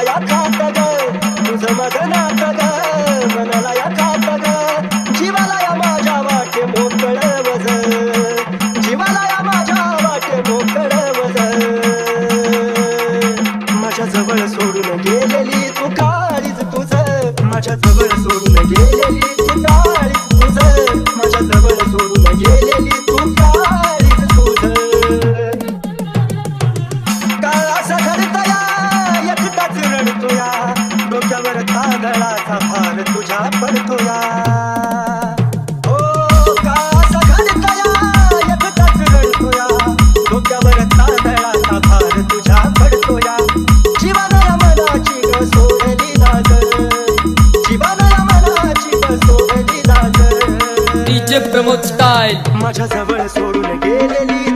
मनाला या खात ग तुझं माझं ग मनाला या खात ग जीवाला या माझ्या वाटे मोकळ वज जीवाला या माझ्या वाटे मोकळ वज माझ्या जवळ सोडून गेलेली तू काळीच तुझ. माझ्या प्रमोद स्टाईल. माझ्या जवळ सोडून गेलेली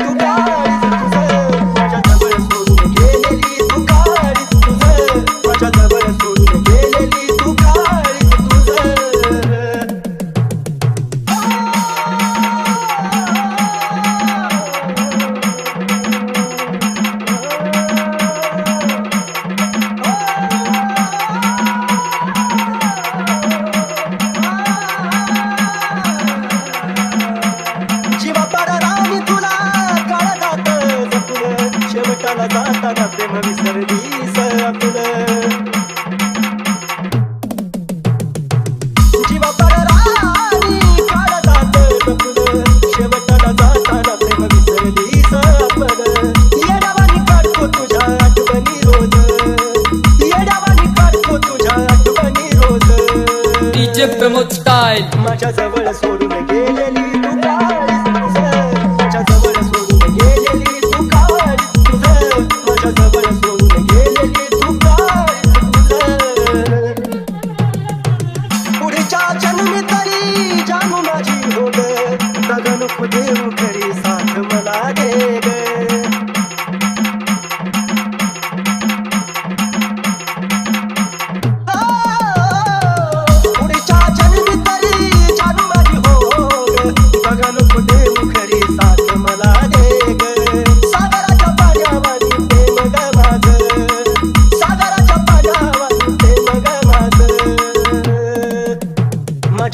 डीजे प्रमोद स्टाईल माझ्या जवळ सोडून गेलेली तू माझ्या जवळ सोडून गेलेली तू माझ्या जवळ सोडून गेलेली तू पुढच्या जन्मी तरी जानू माझी गगन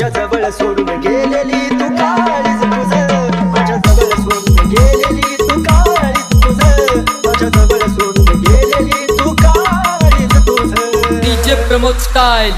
माझ्या जवळ सोडून गेलेली तू काळीच माझ्या जवळ सोडून गेलेली तू काळीच माझ्या जवळ सोडून गेलेली तू काळीच डीजे प्रमोद स्टाईल.